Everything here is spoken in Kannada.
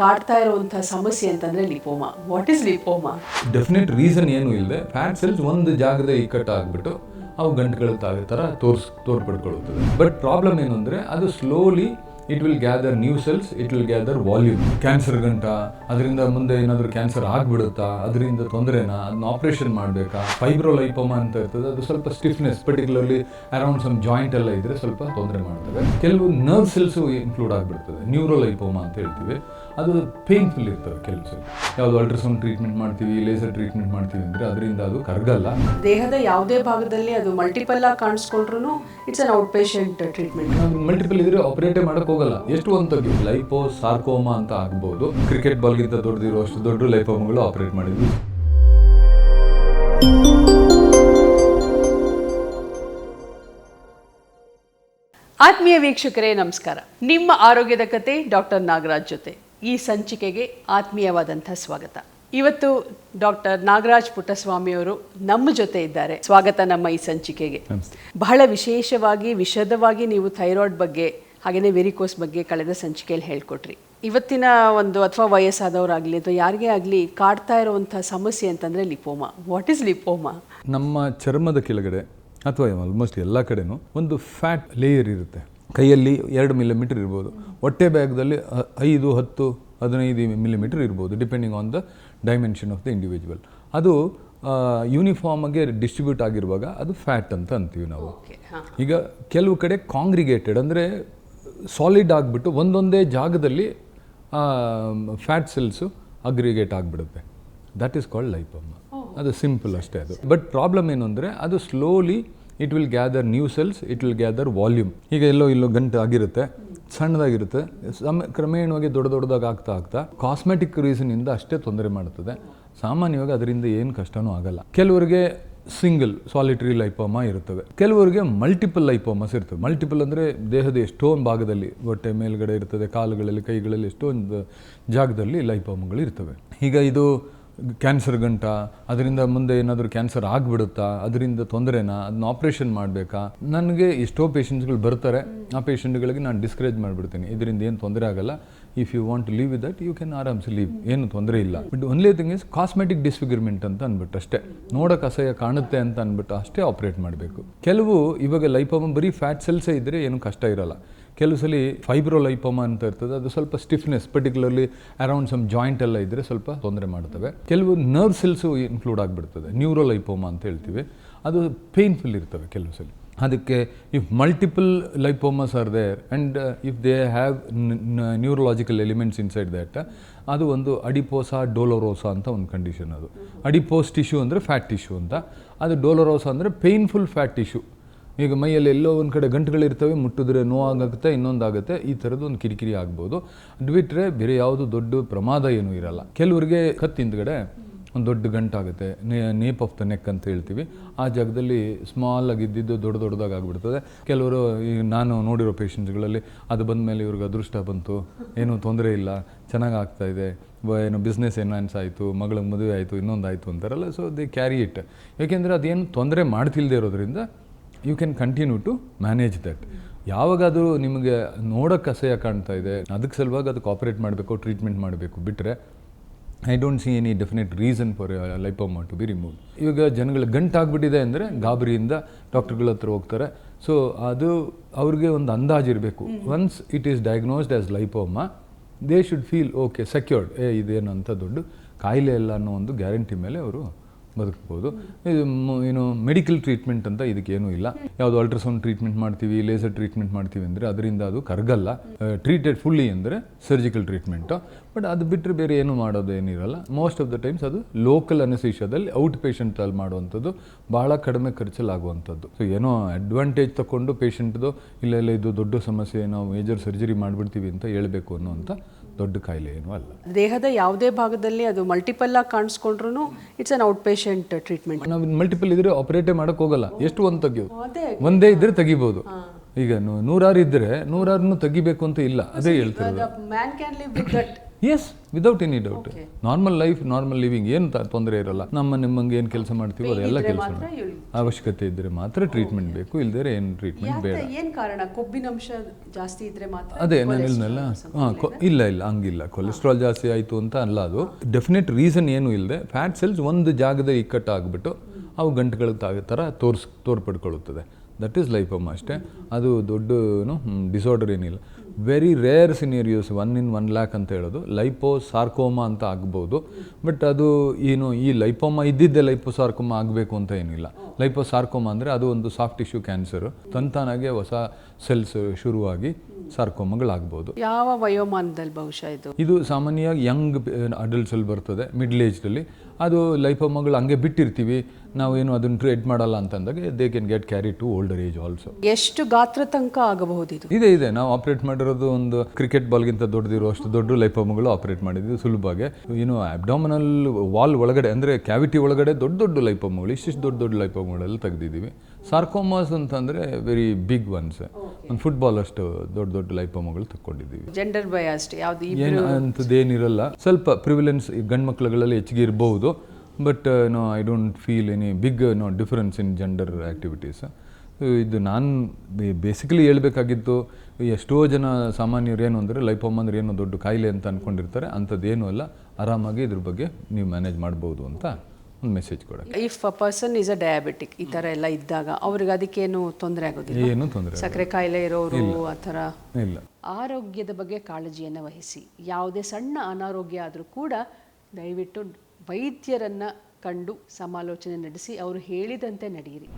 ಕಾಡ್ತಾ ಇರುವಂತಹ ಸಮಸ್ಯೆ ಅಂತಂದ್ರೆ lipoma. What is lipoma? Definite reason ಏನು ಇಲ್ಲದೆ ಫ್ಯಾಟ್ ಸೆಲ್ಸ್ ಒಂದು ಜಾಗದ ಇಕ್ಕಟ್ಟಾಗ್ಬಿಟ್ಟು ಅವು ಗಂಟುಗಳ ತಾವೇ ಥರ ತೋರ್ಸ್ ತೋರ್ಪಡ್ಕೊಳ್ಳುತ್ತದೆ ಬಟ್ ಪ್ರಾಬ್ಲಮ್ ಏನು ಅಂದರೆ ಅದು slowly it will gather new cells it will gather volume cancer ಗಂಟ ಅದರಿಂದ ಮುಂದೆ ಏನಾದರೂ ಕ್ಯಾನ್ಸರ್ ಆಗ್ಬಿಡುತ್ತಾ ಅದರಿಂದ ತೊಂದರೆನಾ ಅದನ್ನ ಆಪರೇಷನ್ ಮಾಡಬೇಕಾ? ಫೈಬ್ರೋಲೈಪೋಮಾ ಅಂತ ಇರ್ತದೆ ಅದು ಸ್ವಲ್ಪ stiffness particularly around some joint ಎಲ್ಲ ಇದ್ರೆ ಸ್ವಲ್ಪ ತೊಂದರೆ ಮಾಡ್ತವೆ ಕೆಲವು ನರ್ವ್ ಸೆಲ್ಸ್ ಇನ್ಕ್ಲೂಡ್ ಆಗಿಬಿಡ್ತದೆ ನ್ಯೂರೋಲೈಪೋಮಾ ಅಂತ ಹೇಳ್ತೀವಿ. ಅದು ಪೇನ್ಫುಲ್ ಇರ್ತವೆ ಕೆಲವು ಸಲ ಯಾವುದು ಅಲ್ಟ್ರಾಸೌಂಡ್ ಟ್ರೀಟ್ಮೆಂಟ್ ಮಾಡ್ತೀವಿ ಲೇಸರ್ ಟ್ರೀಟ್ಮೆಂಟ್ ಮಾಡ್ತೀವಿ ಅಂದರೆ ಅದರಿಂದ ಅದು ಕರ್ಗಲ್ಲ. ದೇಹದ ಯಾವುದೇ ಭಾಗದಲ್ಲಿ ಅದು ಮಲ್ಟಿಪಲ್ ಆಗಿ ಕಾಣಿಸ್ಕೊಂಡ್ರು it's an out patient treatment multiple ಇದ್ರೆ ಆಪರೇಟೇ ಮಾಡಕ್ ಹೋಗಲ್ಲ. ಎಷ್ಟು ಅಂತ ಲೈಪೋ ಸಾರ್ಕೋಮಾ ಅಂತ ಆಗ್ಬೋದು. ಕ್ರಿಕೆಟ್ ಬಾಲ್ಗಿಂತ ದೊಡ್ಡದಿರೋ ಅಷ್ಟು ದೊಡ್ಡ ಲೈಪೋಮಗಳು ಆಪರೇಟ್ ಮಾಡಿದ್ವಿ. ಆತ್ಮೀಯ ವೀಕ್ಷಕರೇ ನಮಸ್ಕಾರ. ನಿಮ್ಮ ಆರೋಗ್ಯದ ಕತೆ ಡಾಕ್ಟರ್ ನಾಗರಾಜ್ ಜೊತೆ. ಈ ಸಂಚಿಕೆಗೆ ಆತ್ಮೀಯವಾದಂಥ ಸ್ವಾಗತ. ಇವತ್ತು ಡಾಕ್ಟರ್ ನಾಗರಾಜ್ ಪುಟ್ಟಸ್ವಾಮಿಯವರು ನಮ್ಮ ಜೊತೆ ಇದ್ದಾರೆ. ಸ್ವಾಗತ ನಮ್ಮ ಈ ಸಂಚಿಕೆಗೆ. ಬಹಳ ವಿಶೇಷವಾಗಿ ವಿಶದವಾಗಿ ನೀವು ಥೈರಾಯ್ಡ್ ಬಗ್ಗೆ ಹಾಗೆಯೇ ವೆರಿಕೋಸ್ ಬಗ್ಗೆ ಕಳೆದ ಸಂಚಿಕೆಯಲ್ಲಿ ಹೇಳ್ಕೊಟ್ರಿ. ಇವತ್ತಿನ ಒಂದು ಅಥವಾ ವಯಸ್ಸಾದವರಾಗಲಿ ಅಥವಾ ಯಾರಿಗೇ ಆಗಲಿ ಕಾಡ್ತಾ ಇರುವಂಥ ಸಮಸ್ಯೆ ಅಂತಂದರೆ ಲಿಪೋಮಾ. What is ಲಿಪೋಮಾ? ನಮ್ಮ ಚರ್ಮದ ಕೆಳಗಡೆ ಅಥವಾ ಆಲ್ಮೋಸ್ಟ್ ಎಲ್ಲ ಕಡೆನೂ ಒಂದು ಫ್ಯಾಟ್ ಲೇಯರ್ ಇರುತ್ತೆ. ಕೈಯಲ್ಲಿ ಎರಡು ಮಿಲಿಮೀಟರ್ ಇರ್ಬೋದು. ಹೊಟ್ಟೆ ಬ್ಯಾಗ್ದಲ್ಲಿ ಐದು ಹತ್ತು ಹದಿನೈದು ಮಿಲಿಮೀಟರ್ ಇರ್ಬೋದು depending on the dimension of the individual ಅದು ಯೂನಿಫಾರ್ಮಾಗೆ ಡಿಸ್ಟ್ರಿಬ್ಯೂಟ್ ಆಗಿರುವಾಗ ಅದು ಫ್ಯಾಟ್ ಅಂತ ಅಂತೀವಿ ನಾವು. ಈಗ ಕೆಲವು ಕಡೆ ಕಾಂಗ್ರಿಗೇಟೆಡ್ ಅಂದರೆ ಸಾಲಿಡ್ ಆಗಿಬಿಟ್ಟು ಒಂದೊಂದೇ ಜಾಗದಲ್ಲಿ ಫ್ಯಾಟ್ ಸೆಲ್ಸು ಅಗ್ರಿಗೇಟ್ ಆಗಿಬಿಡುತ್ತೆ. ದಟ್ ಈಸ್ ಕಾಲ್ಡ್ ಲೈಪಮ್ಮ ಅದು ಸಿಂಪಲ್ ಅಷ್ಟೇ ಅದು. ಬಟ್ ಪ್ರಾಬ್ಲಮ್ ಏನು ಅಂದರೆ ಅದು slowly it will gather new cells it will gather volume ಈಗ ಎಲ್ಲೋ ಇಲ್ಲೋ ಗಂಟು ಆಗಿರುತ್ತೆ ಸಣ್ಣದಾಗಿರುತ್ತೆ ಸಮ ಕ್ರಮೇಣವಾಗಿ ದೊಡ್ಡ ದೊಡ್ಡದಾಗಿ ಆಗ್ತಾ ಆಗ್ತಾ ಕಾಸ್ಮೆಟಿಕ್ ರೀಸನಿಂದ ಅಷ್ಟೇ ತೊಂದರೆ ಮಾಡುತ್ತದೆ ಸಾಮಾನ್ಯವಾಗಿ ಅದರಿಂದ ಏನು ಕಷ್ಟನೂ ಆಗಲ್ಲ. ಕೆಲವರಿಗೆ ಸಿಂಗಲ್ ಸಾಲಿಟರಿ ಲೈಪೋಮಾ ಇರುತ್ತವೆ. ಕೆಲವರಿಗೆ ಮಲ್ಟಿಪಲ್ ಲೈಪೋಮಸ್ ಇರ್ತವೆ ಮಲ್ಟಿಪಲ್ ಅಂದರೆ ದೇಹದ ಎಷ್ಟೊಂದು ಭಾಗದಲ್ಲಿ ಹೊಟ್ಟೆ ಮೇಲ್ಗಡೆ ಇರ್ತದೆ, ಕಾಲುಗಳಲ್ಲಿ, ಕೈಗಳಲ್ಲಿ ಎಷ್ಟೊಂದು ಜಾಗದಲ್ಲಿ ಲೈಪೋಮಗಳು ಇರ್ತವೆ. ಈಗ ಇದು ಕ್ಯಾನ್ಸರ್ ಗಂಟ, ಅದರಿಂದ ಮುಂದೆ ಏನಾದರೂ ಕ್ಯಾನ್ಸರ್ ಆಗಿಬಿಡುತ್ತಾ, ಅದರಿಂದ ತೊಂದರೆನಾ ಅದನ್ನ ಆಪ್ರೇಷನ್ ಮಾಡಬೇಕಾ? ನನಗೆ ಎಷ್ಟೋ ಪೇಷಂಟ್ಸ್ಗಳು ಬರ್ತಾರೆ, ಆ ಪೇಷಂಟ್ಗಳಿಗೆ ನಾನು ಡಿಸ್ಕರೇಜ್ ಮಾಡಿಬಿಡ್ತೀನಿ. ಇದರಿಂದ ಏನು ತೊಂದರೆ ಆಗಲ್ಲ. If you want to leave with that you can ಆರಾಮ್ಸೆ ಲೀವ್ ಏನು ತೊಂದರೆ ಇಲ್ಲ. But only thing is cosmetic disfigurement ಅಂತ ಅಂದ್ಬಿಟ್ಟು ಅಷ್ಟೇ. ನೋಡೋಕೆ ಅಸಹ್ಯ ಕಾಣುತ್ತೆ ಅಂತ ಅಂದ್ಬಿಟ್ಟು ಅಷ್ಟೇ ಆಪ್ರೇಟ್ ಮಾಡಬೇಕು. ಕೆಲವು ಇವಾಗ ಲೈಫ್ ಬರೀ ಫ್ಯಾಟ್ ಸೆಲ್ಸೇ ಇದ್ದರೆ ಏನು ಕಷ್ಟ ಇರಲ್ಲ. ಕೆಲವು ಸಲ ಫೈಬ್ರೋಲೈಪಮ ಅಂತ ಇರ್ತದೆ ಅದು ಸ್ವಲ್ಪ stiffness particularly around some joint ಎಲ್ಲ ಇದ್ದರೆ ಸ್ವಲ್ಪ ತೊಂದರೆ ಮಾಡ್ತವೆ. ಕೆಲವು ನರ್ವ್ ಸೆಲ್ಸು ಇನ್ಕ್ಲೂಡ್ ಆಗಿಬಿಡ್ತದೆ ನ್ಯೂರೋಲೈಪೋಮಾ ಅಂತ ಹೇಳ್ತೀವಿ. ಅದು ಪೇನ್ಫುಲ್ ಇರ್ತವೆ ಕೆಲವು ಸಲ ಅದಕ್ಕೆ if multiple lipomas are there and if they have neurological elements inside that ಅದು ಒಂದು ಅಡಿಪೋಸಾ ಡೋಲೋರೋಸಾ ಅಂತ ಒಂದು ಕಂಡೀಷನ್ ಅದು. ಅಡಿಪೋಸ್ ಟಿಶ್ಯೂ ಅಂದರೆ ಫ್ಯಾಟ್ ಟಿಶ್ಯೂ ಅಂತ. ಅದು ಡೋಲೋರೋಸಾ ಅಂದರೆ ಪೇನ್ಫುಲ್ ಫ್ಯಾಟ್ ಟಿಶ್ಯೂ ಈಗ ಮೈಯಲ್ಲಿ ಎಲ್ಲೋ ಒಂದು ಕಡೆ ಗಂಟುಗಳಿರ್ತವೆ ಮುಟ್ಟಿದ್ರೆ ನೋವಾಗುತ್ತೆ, ಇನ್ನೊಂದಾಗುತ್ತೆ, ಈ ಥರದ್ದು ಒಂದು ಕಿರಿಕಿರಿ ಆಗ್ಬೋದು. ಅದು ಬಿಟ್ಟರೆ ಬೇರೆ ಯಾವುದು ದೊಡ್ಡ ಪ್ರಮಾದ ಏನೂ ಇರಲ್ಲ. ಕೆಲವರಿಗೆ ಕತ್ತು ಹಿಂದ್ಗಡೆ ಒಂದು ದೊಡ್ಡ ಗಂಟಾಗುತ್ತೆ ನೇಪ್ ಆಫ್ ದ ನೆಕ್ ಅಂತ ಹೇಳ್ತೀವಿ. ಆ ಜಾಗದಲ್ಲಿ ಸ್ಮಾಲ್ ಆಗಿದ್ದಿದ್ದು ದೊಡ್ಡ ದೊಡ್ಡದಾಗಿ ಆಗ್ಬಿಡ್ತದೆ. ಕೆಲವರು ಈಗ ನಾನು ನೋಡಿರೋ ಪೇಷಂಟ್ಸ್ಗಳಲ್ಲಿ ಅದು ಬಂದ ಮೇಲೆ ಇವ್ರಿಗೆ ಅದೃಷ್ಟ ಬಂತು, ಏನೂ ತೊಂದರೆ ಇಲ್ಲ, ಚೆನ್ನಾಗಿ ಆಗ್ತಾ ಇದೆ ಏನು ಬಿಸ್ನೆಸ್ ಎನ್ಹಾನ್ಸ್ ಆಯಿತು, ಮಗಳಿಗೆ ಮದುವೆ ಆಯಿತು ಇನ್ನೊಂದು ಆಯಿತು ಅಂತಾರಲ್ಲ, ಸೊ ದೇ ಕ್ಯಾರಿ ಇಟ್. ಯಾಕೆಂದರೆ ಅದೇನು ತೊಂದರೆ ಮಾಡ್ತಿಲ್ಲದೆ ಇರೋದ್ರಿಂದ you can continue to manage that ಯಾವಾಗಾದರೂ ಅದು ನಿಮಗೆ ನೋಡೋಕ್ಕೆ ಅಸಹ್ಯ ಕಾಣ್ತಾ ಇದೆ ಅದಕ್ಕೆ ಸಲುವಾಗಿ ಅದಕ್ಕೆ ಆಪರೇಟ್ ಮಾಡಬೇಕು ಟ್ರೀಟ್ಮೆಂಟ್ ಮಾಡಬೇಕು ಬಿಟ್ಟರೆ I don't see any definite reason for lipoma to be remove ಇವಾಗ ಜನಗಳು ಗಂಟಾಗ್ಬಿಟ್ಟಿದೆ ಅಂದರೆ ಗಾಬರಿಯಿಂದ ಡಾಕ್ಟರ್ಗಳ ಹತ್ರ ಹೋಗ್ತಾರೆ. ಸೊ ಅದು ಅವ್ರಿಗೆ ಒಂದು ಅಂದಾಜು ಇರಬೇಕು. Once it is diagnosed as lipoma they should feel okay secured ಏ ಇದೇನು ಅಂತ ದೊಡ್ಡ ಕಾಯಿಲೆ ಇಲ್ಲ ಅನ್ನೋ ಒಂದು ಗ್ಯಾರಂಟಿ ಮೇಲೆ ಅವರು ಬದುಕ್ಬೋದು. ಇದು ಏನು ಮೆಡಿಕಲ್ ಟ್ರೀಟ್ಮೆಂಟ್ ಅಂತ ಇದಕ್ಕೇನೂ ಇಲ್ಲ. ಯಾವುದು ಅಲ್ಟ್ರಾಸೌಂಡ್ ಟ್ರೀಟ್ಮೆಂಟ್ ಮಾಡ್ತೀವಿ ಲೇಸರ್ ಟ್ರೀಟ್ಮೆಂಟ್ ಮಾಡ್ತೀವಿ ಅಂದರೆ ಅದರಿಂದ ಅದು ಕರಗಲ್ಲ. ಟ್ರೀಟೆಡ್ ಫುಲ್ಲಿ ಅಂದರೆ ಸರ್ಜಿಕಲ್ ಟ್ರೀಟ್ಮೆಂಟು ಬಟ್ ಅದು ಬಿಟ್ಟರೆ ಬೇರೆ ಏನು ಮಾಡೋದು ಏನಿರಲ್ಲ. ಮೋಸ್ಟ್ ಆಫ್ ದ ಟೈಮ್ಸ್ ಅದು ಲೋಕಲ್ ಅನಸಿಷದಲ್ಲಿ ಔಟ್ ಪೇಷಂಟಲ್ಲಿ ಮಾಡುವಂಥದ್ದು, ಬಹಳ ಕಡಿಮೆ ಖರ್ಚಲ್ಲಾಗುವಂಥದ್ದು. ಸೊ ಏನೋ ಅಡ್ವಾಂಟೇಜ್ ತಗೊಂಡು ಪೇಷಂಟ್ದು ಇಲ್ಲ ಇಲ್ಲ, ಇದು ದೊಡ್ಡ ಸಮಸ್ಯೆ, ನಾವು ಮೇಜರ್ ಸರ್ಜರಿ ಮಾಡಿಬಿಡ್ತೀವಿ ಅಂತ ಹೇಳಬೇಕು ಅನ್ನೋಂಥ ದೊಡ್ಡ ಕಾಯಿಲೆ ಏನೂ ಅಲ್ಲ. ದೇಹದ ಯಾವುದೇ ಭಾಗದಲ್ಲಿ ಅದು ಮಲ್ಟಿಪಲ್ ಆಗಿ ಕಾಣಿಸ್ಕೊಂಡ್ರು it's an out patient treatment ನಾವು ಮಲ್ಟಿಪಲ್ ಇದ್ರೆ ಆಪರೇಟೇ ಮಾಡಕ್ ಹೋಗಲ್ಲ. ಎಷ್ಟು ಒಂದು ತೆಗಿಯೋದು ಅದೇ. ಒಂದೇ ಇದ್ರೆ ತೆಗಿಬೋದು. ಈಗ ನೂರಾರು ಇದ್ರೆ ನೂರಾರನ್ನು ತೆಗಿಬೇಕು ಅಂತ ಇಲ್ಲ. ಅದೇ ಹೇಳ್ತಾರೆ man can live with that yes without any doubt normal life normal living ಏನು ತೊಂದರೆ ಇರಲ್ಲ. ನಮ್ಮ ನಿಮ್ಮಂಗೆ ಏನು ಕೆಲಸ ಮಾಡ್ತೀವೋ ಅದೆಲ್ಲ ಕೆಲಸ ಅವಶ್ಯಕತೆ ಇದ್ದರೆ ಮಾತ್ರ ಟ್ರೀಟ್ಮೆಂಟ್ ಬೇಕು ಇಲ್ದೇ ಏನು ಟ್ರೀಟ್ಮೆಂಟ್ ಬೇಡ. ಏನು ಕಾರಣ? ಕೊಬ್ಬಿನಂಶ ಜಾಸ್ತಿ ಇದ್ದರೆ ಮಾತ್ರ ಅದೇ ನಾನು ಇಲ್ಲ ಹಾಂ ಇಲ್ಲ ಇಲ್ಲ ಹಂಗಿಲ್ಲ. ಕೊಲೆಸ್ಟ್ರಾಲ್ ಜಾಸ್ತಿ ಆಯಿತು ಅಂತ ಅಲ್ಲ ಅದು. ಡೆಫಿನೆಟ್ ರೀಸನ್ ಏನು ಇಲ್ಲದೆ ಫ್ಯಾಟ್ ಸೆಲ್ಸ್ ಒಂದು ಜಾಗದ ಇಕ್ಕಟ್ಟಾಗ್ಬಿಟ್ಟು ಅವು ಗಂಟುಗಳ ಥರ ತೋರ್ಸ್ ತೋರ್ಪಡ್ಕೊಳ್ಳುತ್ತದೆ. ದಟ್ ಈಸ್ ಲೈಫಮ್ ಅಷ್ಟೇ. ಅದು ದೊಡ್ಡ ಡಿಸಾರ್ಡರ್ ಏನಿಲ್ಲ. Very rare scenarios one in one lakh ಅಂತ ಹೇಳೋದು. ಲೈಪೋ ಸಾರ್ಕೋಮಾ ಅಂತ ಆಗ್ಬೋದು. ಬಟ್ ಅದು ಏನು ಈ ಲೈಪೋಮಾ ಇದ್ದಿದ್ದೇ ಲೈಪೋ ಸಾರ್ಕೋಮಾ ಆಗಬೇಕು ಅಂತ ಏನಿಲ್ಲ. ಲೈಪೋ ಸಾರ್ಕೋಮಾ ಅಂದರೆ ಅದು ಒಂದು ಸಾಫ್ಟ್ ಟಿಶ್ಯೂ ಕ್ಯಾನ್ಸರು ತಂತಾನಾಗೆ ಹೊಸ ಸೆಲ್ಸ್ ಶುರುವಾಗಿ ಸಾರ್ಕೋಮಗಳಾಗ್ಬೋದು ಯಾವ ವಯೋಮಾನದಲ್ಲಿ ಬಹುಶಃ ಇದು? ಇದು ಸಾಮಾನ್ಯವಾಗಿ ಯಂಗ್ ಅಡಲ್ಟ್ಸಲ್ಲಿ ಬರ್ತದೆ. ಮಿಡ್ಲ್ ಏಜ್ನಲ್ಲಿ ಅದು ಲೈಫಮಗಳು ಹಂಗೆ ಬಿಟ್ಟಿರ್ತೀವಿ ನಾವು ಏನು ಅದನ್ನು ಟ್ರೀಟ್ ಮಾಡಲ್ಲ ಅಂತಂದಾಗ they can get carry to older age also ಎಷ್ಟು ಗಾತ್ರ ತನಕ ಆಗಬಹುದು ಇದು ಇದೆ. ಇದೆ ನಾವು ಆಪರೇಟ್ ಮಾಡಿರೋದು ಒಂದು ಕ್ರಿಕೆಟ್ ಬಾಲ್ಗಿಂತ ದೊಡ್ಡದಿರೋ ಅಷ್ಟು ದೊಡ್ಡ ಲೈಫಮಗಳು ಆಪರೇಟ್ ಮಾಡಿದ್ವಿ ಸುಲಭವಾಗಿ. ಏನು ಅಬ್ಡಾಮಿನಲ್ ವಾಲ್ ಒಳಗಡೆ ಅಂದರೆ ಕ್ಯಾವಿಟಿ ಒಳಗಡೆ ದೊಡ್ಡ ದೊಡ್ಡ ಲೈಫಮಗಳು ಇಷ್ಟಿಷ್ಟು ದೊಡ್ಡ ದೊಡ್ಡ ಲೈಫಮಗಳೆಲ್ಲ ತೆಗೆದಿದ್ದೀವಿ. ಸಾರ್ಕೋಮಾಸ್ ಅಂತಂದರೆ ವೆರಿ ಬಿಗ್ ಒನ್ಸ್ ಒಂದು ಫುಟ್ಬಾಲ್ ಅಷ್ಟು ದೊಡ್ಡ ದೊಡ್ಡ ಲೈಪೋಮಗಳು ತಕ್ಕೊಂಡಿದ್ದೀವಿ. ಜೆಂಡರ್ ಬಯಾಸ್ಟ್ ಯಾವುದು ಏನು ಅಂಥದ್ದೇನಿರಲ್ಲ ಸ್ವಲ್ಪ ಪ್ರಿವಿಲೆನ್ಸ್ ಗಂಡು ಮಕ್ಕಳುಗಳಲ್ಲಿ ಹೆಚ್ಚಿಗೆ ಇರಬಹುದು but no I don't feel any big no difference in gender activities ಇದು ನಾನು ಬೇಸಿಕಲಿ ಹೇಳ್ಬೇಕಾಗಿತ್ತು ಎಷ್ಟೋ ಜನ ಸಾಮಾನ್ಯರು ಏನು ಅಂದರೆ ಲೈಫೋಮ್ ಅಂದ್ರೆ ಏನೋ ದೊಡ್ಡ ಕಾಯಿಲೆ ಅಂತ ಅಂದ್ಕೊಂಡಿರ್ತಾರೆ ಅಂಥದ್ದೇನೂ ಅಲ್ಲ ಆರಾಮಾಗಿ ಇದ್ರ ಬಗ್ಗೆ ನೀವು ಮ್ಯಾನೇಜ್ ಮಾಡ್ಬೋದು ಅಂತ ಒಂದು ಮೆಸೇಜ್ ಕೊಡೋಕ್ಕೆ. If a person is a diabetic ಈ ತರ ಎಲ್ಲ ಇದ್ದಾಗ ಅವ್ರಿಗೆ ಅದಕ್ಕೇನು ತೊಂದರೆ ಆಗೋದಿಲ್ಲ? ಏನು ತೊಂದರೆ ಸಕ್ಕರೆ ಕಾಯಿಲೆ ಇರೋರು ಆ ಥರ? ಇಲ್ಲ. ಆರೋಗ್ಯದ ಬಗ್ಗೆ ಕಾಳಜಿಯನ್ನು ವಹಿಸಿ. ಯಾವುದೇ ಸಣ್ಣ ಅನಾರೋಗ್ಯ ಆದರೂ ಕೂಡ ದಯವಿಟ್ಟು ವೈದ್ಯರನ್ನ ಕಂಡು ಸಮಾಲೋಚನೆ ನಡೆಸಿ ಅವರು ಹೇಳಿದಂತೆ ನಡೆಯಿರಿ.